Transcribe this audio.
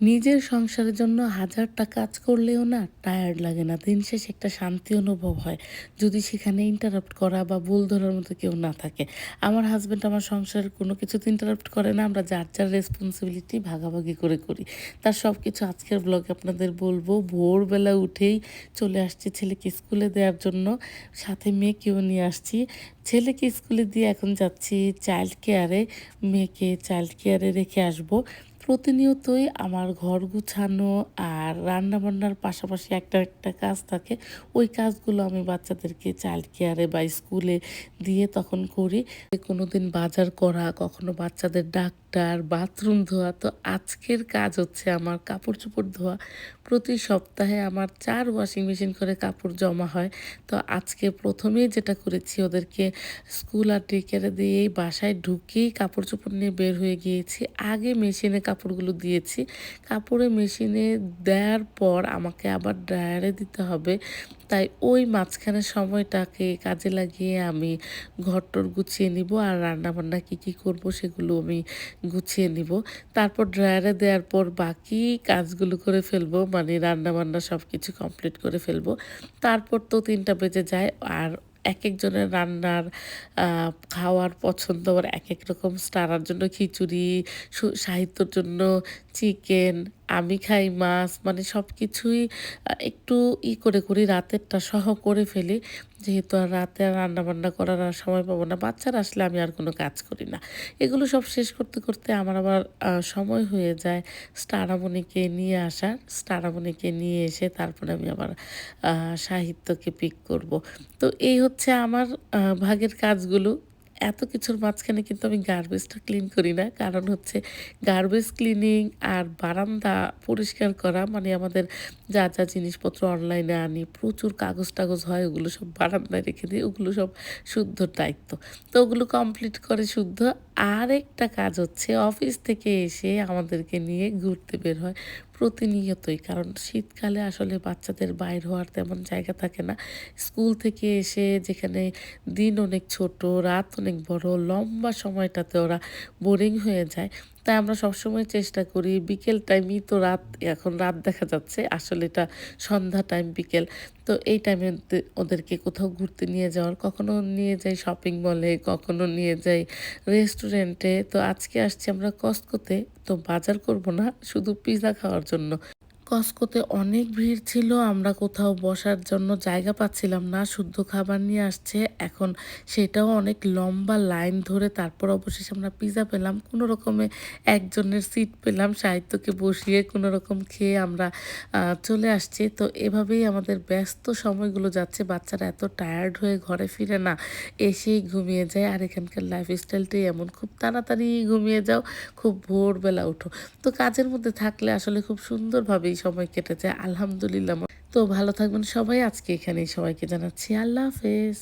নিজের সংসারের জন্য হাজারটা কাজ করলেও না টায়ার্ড লাগে না। দিন শেষে একটা শান্তি অনুভব হয়। যদি সেখানে ইন্টারাপ্ট করা বা ভুল ধরার মতো কেউ না থাকে। আমার হাজব্যান্ড আমার সংসারের কোনো কিছুতে ইন্টারাপ্ট করে না। আমরা যার যার রেসপন্সিবিলিটি ভাগাভাগি করে করি। তার সব কিছু আজকের ব্লগে আপনাদের বলব। ভোরবেলা উঠেই চলে আসছি ছেলেকে স্কুলে দেওয়ার জন্য। সাথে মেয়েকেও নিয়ে আসছি। ছেলেকে স্কুলে দিয়ে এখন যাচ্ছি চাইল্ড কেয়ারে মেয়েকে চাইল্ড কেয়ারে রেখে আসব। প্রতিনিয়তই আমার ঘর গুছানো আর রান্না বান্নার পাশাপাশি একটা একটা কাজ থাকে, ওই কাজগুলো আমি বাচ্চাদেরকে চাইল্ড কেয়ারে বা স্কুলে দিয়ে তখন করি। কোনো দিন বাজার করা, কখনো বাচ্চাদের ডাক্তার বাথরুম ধোয়া, তো আজকের কাজ হচ্ছে আমার কাপড় চোপড় ধোয়া। প্রতি সপ্তাহে আমার চার ওয়াশিং মেশিন করে কাপড় জমা হয়। তো আজকে প্রথমেই যেটা করেছি, ওদেরকে স্কুল আর ডে কেয়ারে দিয়েই বাসায় ঢুকেই কাপড় চোপড় নিয়ে বের হয়ে গিয়েছি। আগে মেশিনে কাপড়গুলো দিয়েছি। কাপড়ে মেশিনে দেওয়ার পর আমাকে আবার ড্রায়ারে দিতে হবে। তাই ওই মাঝখানের সময়টাকে কাজে লাগিয়ে আমি ঘরটর গুছিয়ে নিব আর রান্না বান্না কী কী করব সেগুলো আমি গুছিয়ে নিব। তারপর ড্রায়ারে দেওয়ার পর বাকি কাজগুলো করে ফেলব মানে রান্না বান্না সব কিছু কমপ্লিট করে ফেলব। তারপর তো তিনটা বেজে যায় আর এক একজনের রান্নার খাওয়ার পছন্দ আবার এক এক রকম। স্টারার জন্য খিচুড়ি সাহিত্যর জন্য চিকেন আমি খাই মাছ মানে সব কিছুই একটু ই করে করি, রাতেরটা সহ করে ফেলি। যেহেতু আর রাতে আর রান্না বান্না করার আর সময় পাবো না, বাচ্চারা আসলে আমি আর কোনো কাজ করি না। এগুলো সব শেষ করতে করতে আমার আবার সময় হয়ে যায় স্টারামণিকে নিয়ে আসার। স্টারামণিকে নিয়ে এসে তারপরে আমি আবার সাহিত্যকে পিক করব। তো এই হচ্ছে আমার ভাগের কাজগুলো। এত কিছুর মাঝখানে কিন্তু আমি গার্বেজটা ক্লিন করি না। কারণ হচ্ছে গার্বেজ ক্লিনিং আর বারান্দা পরিষ্কার করা মানে আমাদের যা যা জিনিসপত্র অনলাইনে আনি, প্রচুর কাগজ টাগজ হয়, ওগুলো সব বারান্দায় রেখে দিই, ওগুলো সব শুদ্ধ দায়িত্ব। তো ওগুলো কমপ্লিট করে শুদ্ধ। আরেকটা কাজ হচ্ছে অফিস থেকে এসে আমাদেরকে নিয়ে ঘুরতে বের হয়। প্রতিনিয়তই, কারণ শীতকালে আসলে বাচ্চাদের বাইর হওয়ার তেমন জায়গা থাকে না। স্কুল থেকে এসে যেখানে দিন অনেক ছোট, রাত অনেক বড়, লম্বা সময়টাতে ওরা বোরিং হয়ে যায়। তাই আমরা সবসময় চেষ্টা করি বিকেল টাইমই তো রাত, এখন রাত দেখা যাচ্ছে, আসলে এটা সন্ধ্যা টাইম বিকেল। তো এই টাইমে ওদেরকে কোথাও ঘুরতে নিয়ে যাওয়ার, কখনো নিয়ে যাই শপিং মলে কখনো নিয়ে যাই রেস্টুরেন্টে তো আজকে আসছি আমরা কস্কোতে তো বাজার করব না, শুধু পিজা খাওয়ার জন্য। কস্কোতে অনেক ভিড় ছিল, আমরা কোথাও বসার জন্য জায়গা পাচ্ছিলাম না, শুদ্ধ খাবার নিয়ে আসছে। এখন সেটাও অনেক লম্বা লাইন ধরে তারপর অবশেষে আমরা পিৎজা পেলাম, কোনো রকমে একজনের সিট পেলাম, সাহিত্যকে বসিয়ে কোনো রকম খেয়ে আমরা চলে আসছি। তো এভাবেই আমাদের ব্যস্ত সময়গুলো যাচ্ছে, বাচ্চারা এত টায়ার্ড হয়ে ঘরে ফিরে না, এসেই ঘুমিয়ে যায়। আর এখানকার লাইফস্টাইলটাই এমন, খুব তাড়াতাড়ি ঘুমিয়ে যাও, খুব ভোরবেলা ওঠো। তো কাজের মধ্যে থাকলে আসলে খুব সুন্দরভাবেই সময় কেটেছে আলহামদুলিল্লাহ। তো ভালো থাকবেন সবাই আজকে এখানেই সবাইকে জানাচ্ছি আল্লাহ হাফেজ।